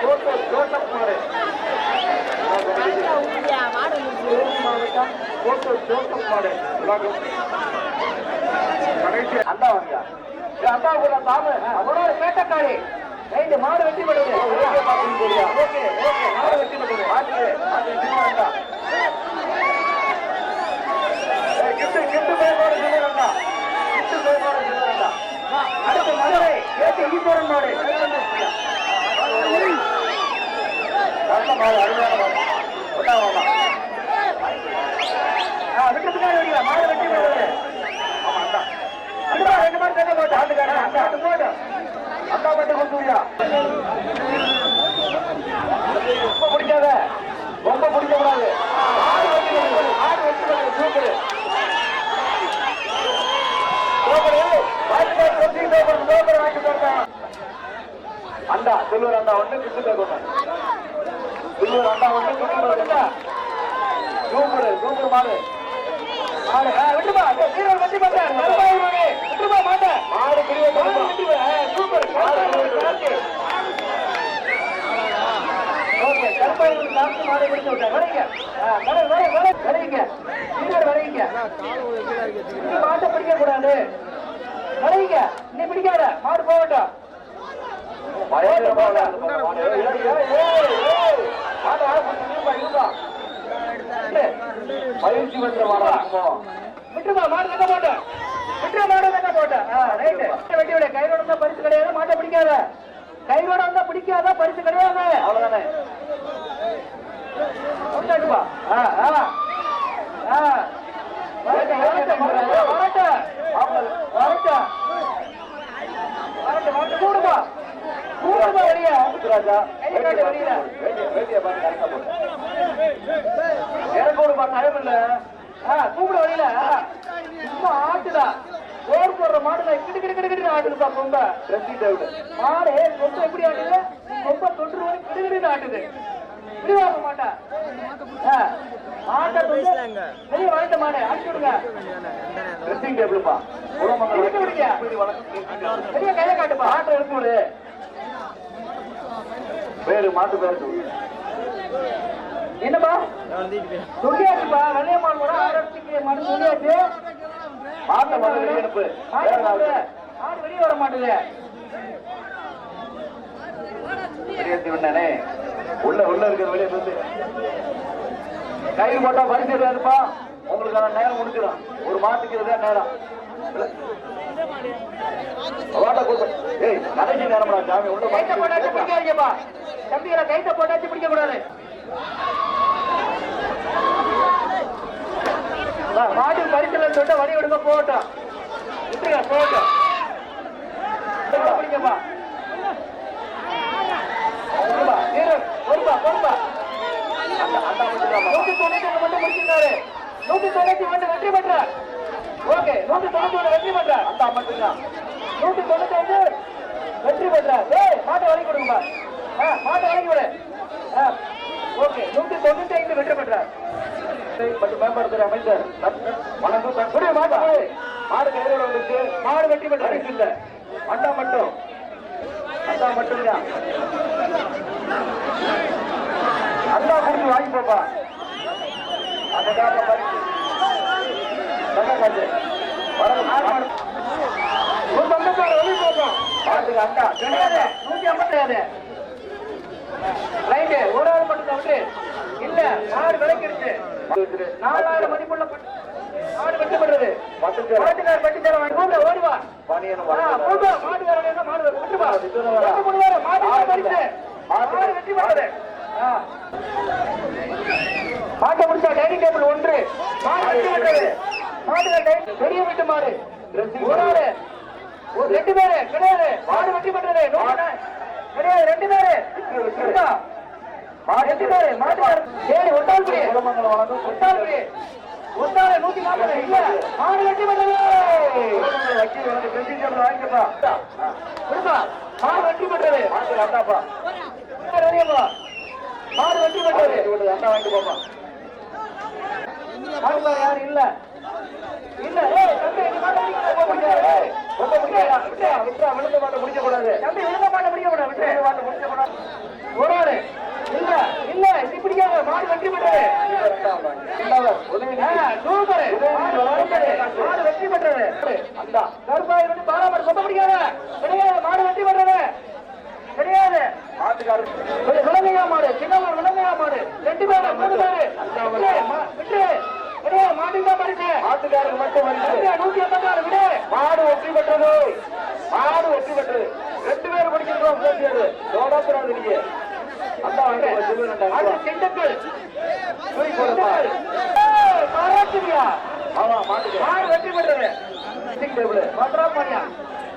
Joseph Joseph மாடு கூட தாம அவரோட கேட்டக்காரி ரைட்டு மாடு வெட்டி படுது ஓகே பாத்து போறியா ஓகே ஓகே மாடு வெட்டி மதுரை ஈஸ்வரன் மாடு மாடு அருமையான மாடு ஒட்டா வாடா ஆ விட்டு பின்னாடி வரீங்களா மாடு வெட்டி படுது ஆமா அண்டா அண்டா ரெண்டு மாடு தண்ணி போட்டு ஆட்டுக்காரன். அண்டா ஆட்டு போடு அண்டா மட்டும் கொடுத்துருவியா ரொம்ப பிடிக்காத. ரொம்ப பிடிக்க கூடாது ஆடு வெட்டி ஆடு வெட்டி சூப்பர் ஒண்ணு கிட்டு ஒண்ணு கிட்டு கேட்கணும் சூப்பர் சூப்பர் மாடு. மாடு ஆ, விட்டுப்பா வீரர் வெட்டி மாட்டேன் கருப்பாய் மாடு. விட்டுப்பா மாட்டேன் மாடு பிரிய சூப்பர். கார்த்தி ஓகே கருப்பாய் கார்த்தி மாடு பிடிச்சு விட்டேன் வரைங்க வரைங்க வீரர் வரைங்க மாட்டை பிடிக்க கூடாது. வரைங்க நீ பிடிக்காத. மாடு போகட்டும். பயிற்சி பெற்ற மாடா விட்டுமா மாடு தக்க போட்டேன் விட்டுற மாடு தக்க போட்டேன் ரைட்டு வெட்டி விட கைரோட இருந்தா பரிசு கிடையாது மாட்டை பிடிக்காத கைரோட இருந்தா பிடிக்காத பரிசு கிடையாது அவ்வளவுதானே வந்துடுப்பா. ஆ, ஆ. ஆ. வரட்டும். வரட்டும். வரட்டும், வரட்டும், கூடுப்பா. கூடுப்பா வெளியே. கையை காட்டு வெளியில. எனக்கு ஒரு டைம் இல்ல கூப்பிட வழியில சும்மா ஆட்டுடா போர் போடுற மாடுல கிடு கிடு கிடு கிடு ஆட்டுதுப்பா கொம்ப மாடு கொம்ப எப்படி ஆட்டுது கொம்ப தொன்று வரை கிடு கிடு ஆட்டுது விடுவாங்க மாட்டா ஆ, மாட்டை தொட்டு வெளியே வாழ்த்த மாடு அடிச்சு விடுங்க ட்ரெஸ்ஸிங் டேபிள்ப்பா இழுத்து விடுங்க கையை காட்டுப்பா ஆட்டை எடுத்து விடு பேரு மாட்டு பேரு. சொல்லு. என்னப்பா? சொல்லியாச்சுப்பா வெள்ளையம்மாள் கூட ஆரம்பிச்சு மனு சொல்லியாச்சு மாட்டை வந்து வெளியே அனுப்பு மாடு. வெளியே வர மாட்டேது. வெளியேற்றி விட்டானே உள்ள உள்ள இருக்கிற வெளியே வந்து கையில் போட்டா பரிசு இருப்பா உங்களுக்கான நேரம் முடிச்சிடும் ஒரு மாட்டுக்கு நேரம். வாட்டா கொடுத்து ஏய் கடைசி நேரம்டா சாமி உள்ள கைத்த போட்டாச்சு பிடிக்காதீங்கப்பா தம்பிகளை கைத்த போட்டாச்சு பிடிக்க கூடாது மாட்டு பரிசீலனை சொல்லிட்டு வழி விடுங்க போகட்டும். விட்டுருங்க போகட்டும். பிடிங்கப்பா. பொறுப்பா, பொறுப்பா, நூத்தி தொண்ணூத்தி ஒண்ணு மட்டும் முடிச்சிருக்காரு. நூத்தி தொண்ணூத்தி ஒண்ணு வெற்றி பெற்றார். ஓகே, நூத்தி தொண்ணூத்தி ஒண்ணு வெற்றி மட்டும்தான் நூத்தி தொண்ணூத்தி ஐந்து வெற்றி பண்ற ஏய், மாட்டை வழங்கி கொடுங்கப்பா. ஆ, மாட்டை வழங்கி விடு. ஓகே, நூத்தி தொண்ணூத்தி ஐந்து வெற்றி பண்ற மற்றும் மேம்படுத்துற அமைச்சர் வணக்கம். விடு, மாட்டை மாடு கையோட வந்துச்சு மாடு வெற்றி பெற்றார் இல்ல. அண்டா மட்டும். அண்டா மட்டும்தான் அண்ணா குடிச்சு வாங்கி போப்பா. அந்த காப்பா நாலாயிரம் மதிப்புள்ள மாடு வெட்டப்படுறது மாட்டுக்கார் பட்டி தர வாங்கி ஓடுவா மாட்டுக்காரன் மாடு விட்டுப்பா மாடு மூணு மாடு மாட்டை முடிச்சா டைனிங் டேபிள் ஒன்று. மாடு வெட்டி விட்டது மாட்டுக்கார டைனிங் பெரிய வீட்டு மாடு. ஒரு ஆளு ஒரு ரெண்டு பேரு கிடையாது. மாடு பெற்றது நூறு கிடையாது ரெண்டு பேரு? ரெண்டு பேரு மாட்டுக்கார சரி ஒட்டால் பிடி ஒட்டால் பிடி ஒட்டால நூத்தி நாற்பது. இல்ல மாடு பெற்றது கொடுப்பா மாடு பெற்றது ரெடியாப்பா மாடு போப்பா மாட்டுக்கார யாரும் இல்ல. முடிக்க கூடாது. ஒரு ஆளு. இல்ல அது திண்டுக்கல் பாராட்டுவியா ஆமா மாட்டுக்கு. மாடு வெற்றி பெற்றது. டேபிள் பண்றா பண்ணியா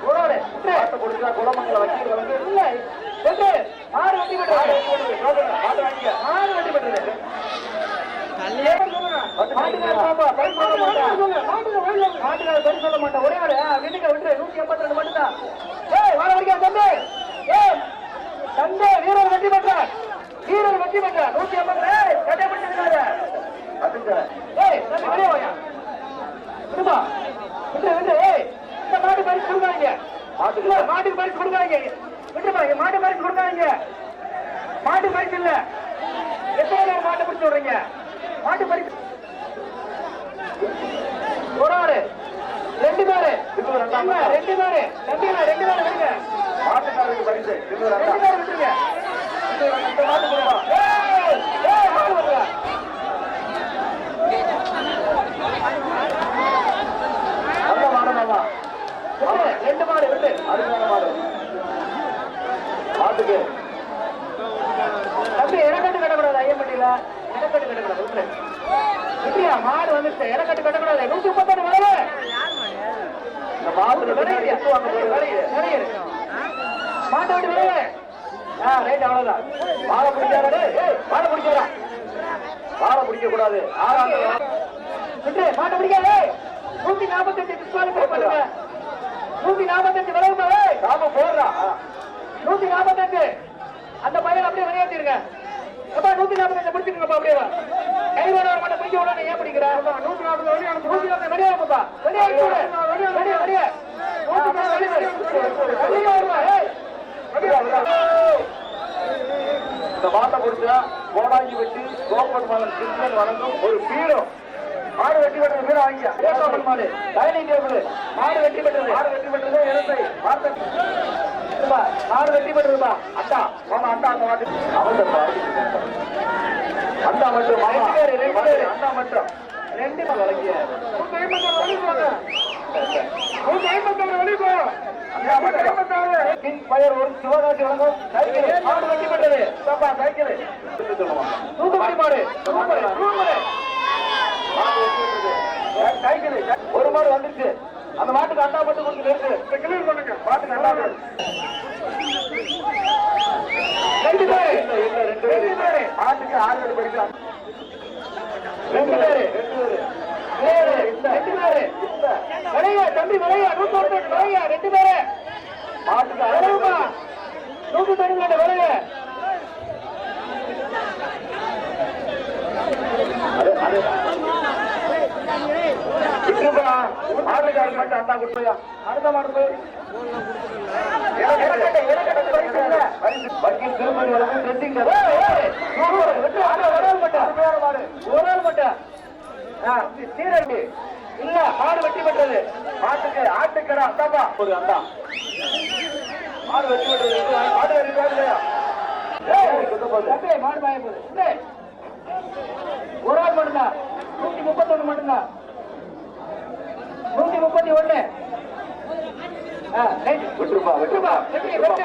உடனே மாட்டை கொடுத்தா குளமங்கல வக்கீல் வந்து இல்ல வெட்டு மாடு வெற்றி பெற்றது. மாடு வெற்றி பெற்றது. பரிசு சொல்ல மாட்டேன். ஒரே ஆளு, வீட்டுக்கு விட்டுரு. நூத்தி எண்பத்தி ரெண்டு தம்பி. ஏய், தம்பி, வீரர் வெற்றி பெற்றார். வீரர் வெற்றி பெற்றார். நூத்தி ரெண்டு. ஏய், இந்த மாட்டு பரிசு கொடுக்காதீங்க. இல்ல, மாட்டுக்கு பரிசு கொடுக்காதீங்க. விட்டுருப்பா, இங்க மாட்டு பரிசு கொடுக்காதீங்க. மாட்டு பரிசு இல்ல. எத்தனை பேர் மாட்டை பிடிச்சு விடுறீங்க மாட்டு பரிசு. ஒரு ஆளு. ரெண்டு பேரு. ரெண்டு பேரு. தம்பிங்களா ரெண்டு பேரு விடுங்க. மாட்டுக்காரருக்கு பரிசு. ரெண்டு பேரு விட்டுருங்க. இந்த மாட்டு கொடுப்பா ஏய், ஏய், மாட்டு வருங்க நல்ல மாடு மாமா விட்டு, ரெண்டு மாடு விட்டு அருமையான மாடு மாட்டுக்கு தம்பி இறக்கட்டு கட்டக்கூடாது ஐயம்பட்டியில இறக்கட்டு கட்டக்கூடாது விட்டுரு விட்டுறியா மாடு வந்துச்சு இறக்கட்டு கட்டக்கூடாது நூத்தி முப்பத்தாறு விளைவு இந்த மாடு விளையுது மாட்டை விட்டு விளைவு ஆ ரைட் அவ்வளவுதான் மாலை பிடிக்காதே ஏய் மாலை பிடிக்காதா மாலை பிடிக்க கூடாது மாட்டை பிடிக்காதே. நூத்தி நாற்பத்தஞ்சு டிஸ்குவாலிஃபை பண்ணுங்க. நூத்தி நாற்பத்தஞ்சு விளைவு நாம போடுறா. நூத்தி நாற்பத்தஞ்சு. அந்த பையன் அப்படியே வெளியேற்றிருங்க அப்பா நூத்தி நாற்பத்தஞ்சு பிடிச்சிருங்கப்பா அப்படியே. கை வேணா மட்டும் பிடிக்க விட ஏன் பிடிக்கிற? நூத்தி நாற்பது வெளியே நூத்தி நாற்பது வெளியே வாப்பா. வெளியே. வெளியே வெளியே வெளியே. இந்த மாட்டை பிடிச்சா கோடாங்கி வெட்டி கோப்பன் மகன் கிருஷ்ணன் வழங்கும் ஒரு பீடம் மாடு வெட்டி பெற்றது பீடம் வாங்கியா? ஏகாபன் மாடு? Dining table. மாடு வெட்டி பெற்றது. மாடு வெட்டி பெற்றது மாட்டை இல்லப்பா, மாடு வெட்டி பெற்றதுப்பா அட்டா மாமா அட்டா அந்த மாட்டு அவன் அண்டா மட்டும் மாமா. ரெண்டு பேரு அண்டா மட்டும். ரெண்டு பேர் கிங் ஃபயர் ஒரு சிவகாசி வழங்கும். சைக்கிள். மாடு வெட்டி பெற்றது. சைக்கிள். தூத்துக்குடி மாடு ஒரு மாடு வந்துருச்சு. அந்த மாட்டுக்கு அண்டா மட்டும் கொடுத்து நிறுத்து பண்ணுங்க. மாட்டுக்கு அண்டா. ரெண்டு பேரு. இல்ல ரெண்டு பேரு. ஆட்டுக்கு ஆறு பேர் படிக்கிறாங்க ரெண்டு பேரு. ரெண்டு பேரு. விளையா தம்பி விளையா நூத்தி ஒன்று விளையா ரெண்டு பேரு. ஆட்டுக்கு அழகுமா நூத்தி தொண்ணூத்தி ரெண்டு விளைய ஆட்டுக்காரர் மட்டும் அண்டா கொடுப்பையா அடுத்த மாடு போய் இல்ல மாடு வெட்டி பெற்றது மாட்டுக்கு ஆட்டுக்கடா அந்தாப்பா ஒரு அண்டா மாடு வெட்டி பெற்றது மாடு வெட்டி இல்லையா மாடு போகுது ஒரு ஆள் மட்டும்தான். நூத்தி முப்பத்தொன்னு மட்டும்தான் நூத்தி முப்பத்தி ஒண்ணு விட்டுருப்பா விட்டுருப்பா.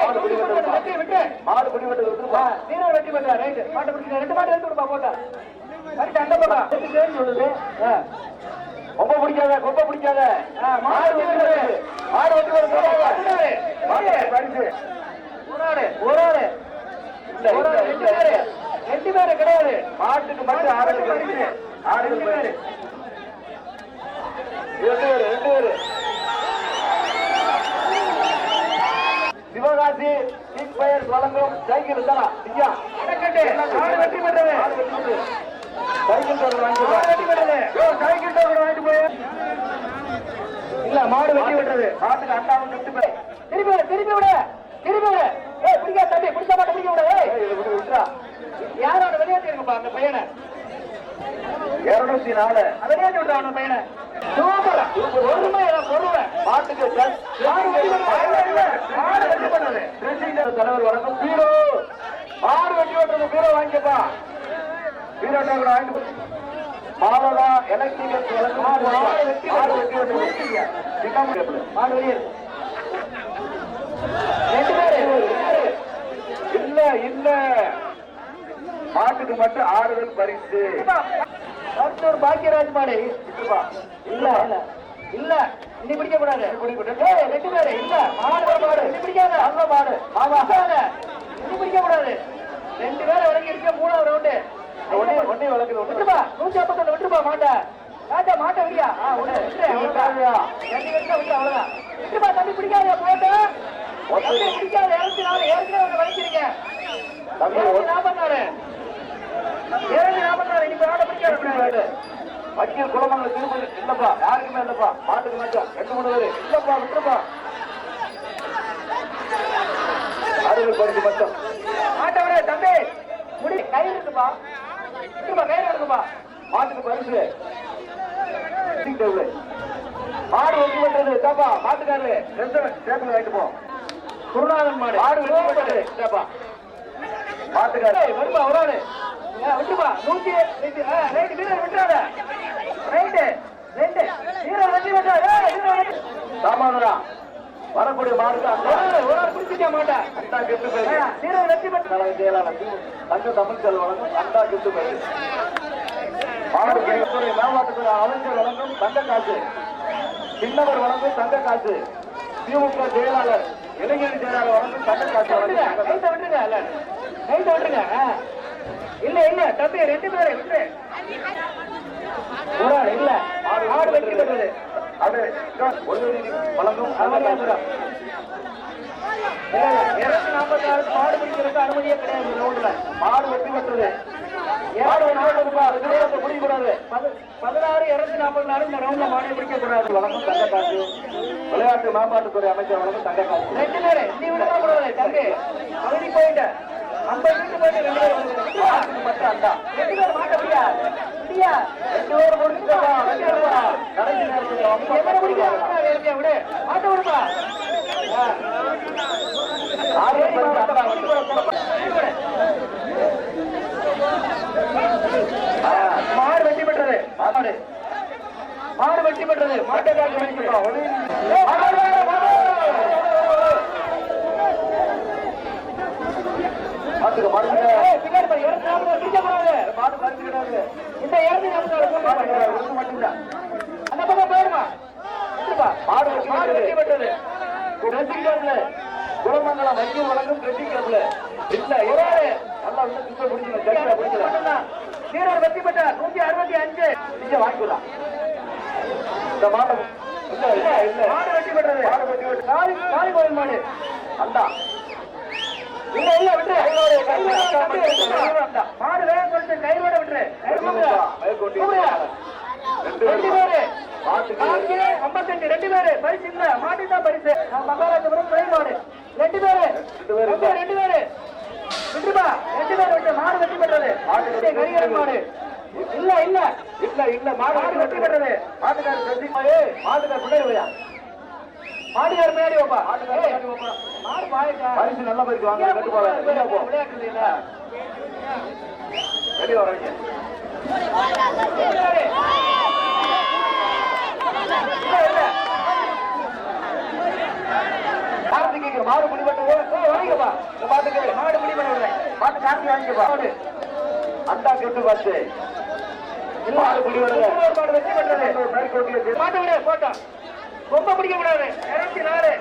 மாடு பிடி வெட்டு பிடி விட்டுருப்பா. வீரர் வெட்டி வெட்டா ரைட் மாட்டை பிடிச்சி ரெண்டு மாடு எடுத்து விடுப்பா போட்டா. கரெக்ட் அந்த போட்டா சொல்லுது. கொம்ப பிடிக்காத கொம்ப பிடிக்காத. மாடு வெட்டி வருது மாடு வெட்டி வருது மாடு பரிசு ஒரு ஆளு ஒரு ஆளு. இல்ல இல்ல ரெண்டு பேரு. ரெண்டு பேரு கிடையாது. மாட்டுக்கு மட்டும் ஆறு ஆறு பேரு ரெண்டு பேரு ரெண்டு பேரு சிவகாசி கிங் பயர் வழங்கும் சைக்கிள் தானா ஐயா மாடு வெற்றி பெற்றது சைக்கிள் டோக்கன் வாங்கி வெற்றி பெற்றது சைக்கிள் டோக்கன் வாங்கிட்டு போய் இல்ல மாடு வெட்டி விட்டுறது மாட்டுக்கு அண்டாவும் கட்டு போய் திருப்பி விடு திருப்பி விடு திருப்பி விடு ஏய் பிடிக்கா தம்பி பிடிச்ச மாட்டை பிடிக்க விடு ஏய் விட்டு விட்டுறா யாரோட வெளியேற்றிருக்குப்பா அந்த பையனை இருநூத்தி நாலு. விடுறா அந்த பையனை சூப்பர் பொறுமை பொறுமை மாட்டுக்கு தலைவர் வழங்கும் பீரோ. மாடு வெட்டி ஓட்டுறது பீரோ வாங்கிக்கப்பா. பீரோ டேபிள் வாங்கிட்டு மாவடா எலக்ட்ரிகல் வழங்கும் மாடு வெட்டி மாடு. வெட்டி ஓட்டுறது மாடு வெளியே. ரெண்டு பேரு. இல்ல இல்ல. மாட்டுக்கு மட்டும் ஆறுதல் பரிசு. பாக்கியராஜ் மாடு? இல்ல இல்ல. இல்ல. இன்னி பிடிக்க கூடாது. ரெண்டு பேரு இல்ல. மாடு மாடு. இன்னி பிடிக்காத. அந்த மாடு. ஆமா இன்னி பிடிக்க கூடாது. ரெண்டு பேரை வழங்கி இருக்க. மூணாவது ரவுண்டு ஒன்னே ஒன்னே விட்டுப்பா. நூத்தி ஐம்பத்தொன்னு விட்டுப்பா மாட்டை. ராஜா மாட்டை விடியா? ரெண்டு கட்டா விட்டு அவ்வளவுதான். விட்டுப்பா தம்பி பிடிக்காத போட்டு. பிடிக்காத இறந்து நாலு. ஏற்கனவே இருநூத்தி நாற்பத்தி நாலு. இருநூத்தி நாற்பத்தி நாலு ஆட பிடிக்காது வக்கீல் குளமங்கல திருப்பதி இல்லப்பா யாருக்குமே இல்லப்பா. மாட்டுக்கு மட்டும் ரெண்டு மூணு பேரு. இல்லப்பா விட்டுருப்பா. ஆறுதல் பரிசு மட்டும் மாட்டவரே விட தம்பி முடி கை இருக்குப்பா இருக்குப்பா கயிறு இருக்குப்பா மாட்டுக்கு பரிசு. மாடு வெட்டி பண்றது தாப்பா மாட்டுக்காரரு. ரெண்டு டேபிள் வாங்கிட்டு போ. குருநாதன் மாடு. மாடு வெட்டி பண்றது தாப்பா மாட்டுக்காரரு. ஏய், வருப்பா விட்டுப்பா நூத்தி ரைட்டு வீரர் விட்டுறாத. ரைட்டு ரெண்டு. வீரர் வெட்டி விட்டாரு வீரர் வெட்டி சாமானரா வரக்கூடிய மாடுக்கு ஒரு ஆளு, குடிச்சிக்க மாட்டேன் அண்டா கெட்டு போயிரு வீரர் விட்டு தலைமை செயலாளர் தங்க தமிழ் செல் வழங்கும் அண்டா கெட்டு போயிரு மாடு துறை மேம்பாட்டுத்துறை அமைச்சர் வழங்கும் தங்க காசு. சின்னவர் வழங்கும் தங்க காசு. திமுக செயலாளர் இளைஞர் செயலாளர் வழங்கும் தங்க காசு. விட்டுருங்க விட்டுருங்க இல்ல. இல்ல தம்பி ரெண்டு பேரும் விட்டுரு ஒரு ஆள் இல்ல. ஆடு வெட்டி விடுறது அது ஒருவரி வழங்கும் இருநூத்தி நாற்பத்தி ஆறு மாடு பிடிக்கிறதுக்கு அனுமதியே கிடையாது ரவுண்டுல மாடு வெட்டி பெற்றது. வெட்டி பதினாறு இருநூத்தி நாற்பத்தி நாலு இந்த ரவுண்ட்ல மாடு பிடிக்க கூடாது வழங்கும் தங்க காசு விளையாட்டு மேம்பாட்டுத்துறை அமைச்சர் வழங்கும் தங்க காசு ரெண்டு பேரு நீ விட கூடாது தம்பி. பகுதி போயிட்டு ஐம்பது வீட்டு போயிட்டு ரெண்டு பேரும் வந்துருங்க. மாட்டுக்கு மட்டும் அண்டா ரெண்டு பேரும் மாட்ட முடியா முடியா? ரெண்டு கடைசி நேரத்தில் விடு. மாட்ட விடுப்பா. ஆறு மாடு பெற்றது. மாடு. பெற்றது. வெட்டிப்பா மாட்டுக்கு மருந்து பின்னாடி பாரு, இருநூத்தி நாற்பது பிடிக்க கூடாது மாடு கிடையாது இந்த ஒன்று மட்டும்தான் அந்த பக்கம் விட்டுப்பா. மாடு மாடு வெட்டி பெற்றது டேபிள் குலமங்கலம் வக்கீல் வழங்கும் டேபிள் இல்ல ஆளு. நல்லா வந்து கிட்ட பிடிக்கல ஜட்ஜா பிடிக்கல. மட்டும்தான். வீரர் வெற்றி பெற்றார் நூத்தி அறுபத்தி அஞ்சு. நீங்க வாங்கிக்கலாம் இந்த மாடு இல்ல இல்ல இல்ல. மாடு வெற்றி பெற்றது மாடு காளி காளி கோயில் மாடு. அண்டா இல்ல இல்ல விட்டு மாடு வேகம் கொடுத்து கையோட விட்டுரு ரெண்டு பேரு ஐம்பத்தஞ்சு ரெண்டு பேரு பரிசு இல்ல மாட்டு தான் பரிசு மகாராஜபுரம் துணை மாடு ரெண்டு பேரு ரெண்டு பேரு விட்டுப்பா ரெண்டு பேரு விட்டு மாடு வெற்றி பெற்றது கரிகரன் மாடு இல்ல இல்ல இல்ல இல்ல மாடு வெற்றி பெற்றது பிள்ளை வையா மாடுகார் முன்னாடி வைப்பா. மாடு பாயுங்க பரிசு நல்ல பரிசு வாங்க. கட்டு போல வெளியே போ. விளையாட்டு இல்ல? வெளியே வரீங்க மாடு முடிவெட்டது வாங்கிக்கப்பா. மாட்டுக்கு மாடு முடி பண்ண விடுறேன் மாட்டு கார்த்தி வாங்கிக்கப்பா. மாடு. அண்டா கெட்டு பார்த்து மாடு முடிவெடுங்க இன்னொரு மாடு வெற்றி பெற்றது மேற்கொண்டு மாட்ட விடு போட்டா ரொம்ப பிடிக்க கூடாது. இருநூத்தி நாலு.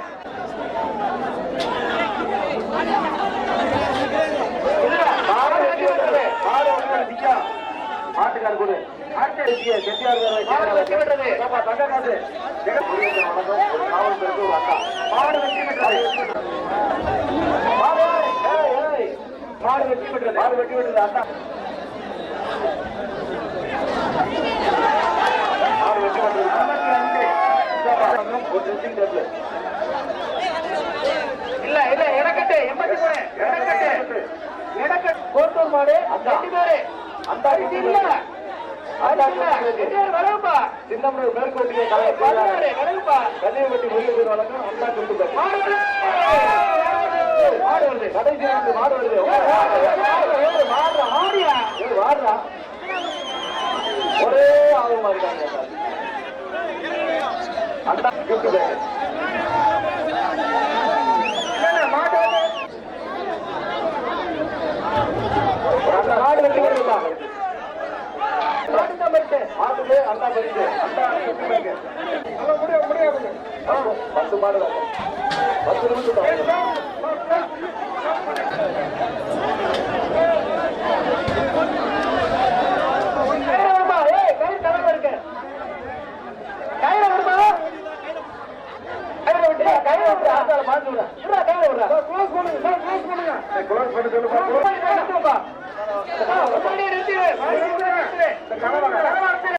வெற்றி பெற்றது. மாட்டுக்கார ஆட்டு வெட்டிய செட்டியார் வெற்றி பெற்றது. தங்க காசு வணக்கம். ஒரு காவல் பேருக்கு ஒரு அக்கா. மாடு வெற்றி பெற்றது. மாடு வெற்றி பெற்றது. மாடு வெட்டி விட்டது அக்கா. மாடு ஐம்பத்தி அஞ்சு ஒரு ட்ரெஸ்ஸிங் டேபிள் இல்ல இல்ல இடக்கட்டு எண்பத்தி மூணு இடக்கட்டு இடக்கட்டு கோட்டூர் மாடு ரெண்டு பேரு அந்த. இல்ல. சின்னமனூர் வளவுப்பா. கன்னியப்பட்டி முருகன் வழங்கும் அண்டா குண்டு மாடு வருது. கடைசி நான்கு மாடு வருது. மாடுறா மாடியா ஒரே ஆர்வமா இருக்காங்க பத்து மாடு பத்து நிமிஷம் பண்ணுங்க